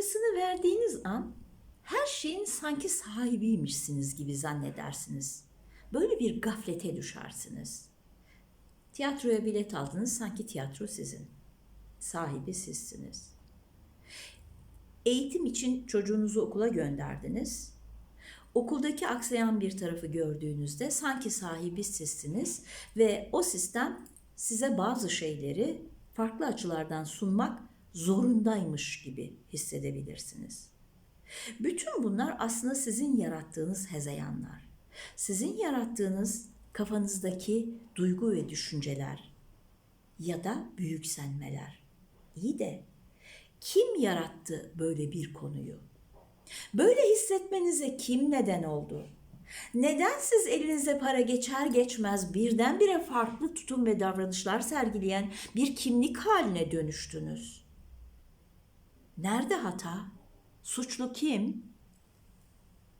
parasını verdiğiniz an her şeyin sanki sahibiymişsiniz gibi zannedersiniz. Böyle bir gaflete düşersiniz. Tiyatroya bilet aldınız sanki tiyatro sizin. Sahibi sizsiniz. Eğitim için çocuğunuzu okula gönderdiniz. Okuldaki aksayan bir tarafı gördüğünüzde sanki sahibi sizsiniz ve o sistem size bazı şeyleri farklı açılardan sunmak zorundaymış gibi hissedebilirsiniz. Bütün bunlar aslında sizin yarattığınız hezeyanlar. Sizin yarattığınız kafanızdaki duygu ve düşünceler ya da büyüksenmeler. İyi de kim yarattı böyle bir konuyu? Böyle hissetmenize kim neden oldu? Neden siz elinize para geçer geçmez birdenbire farklı tutum ve davranışlar sergileyen bir kimlik haline dönüştünüz? Nerede hata? Suçlu kim?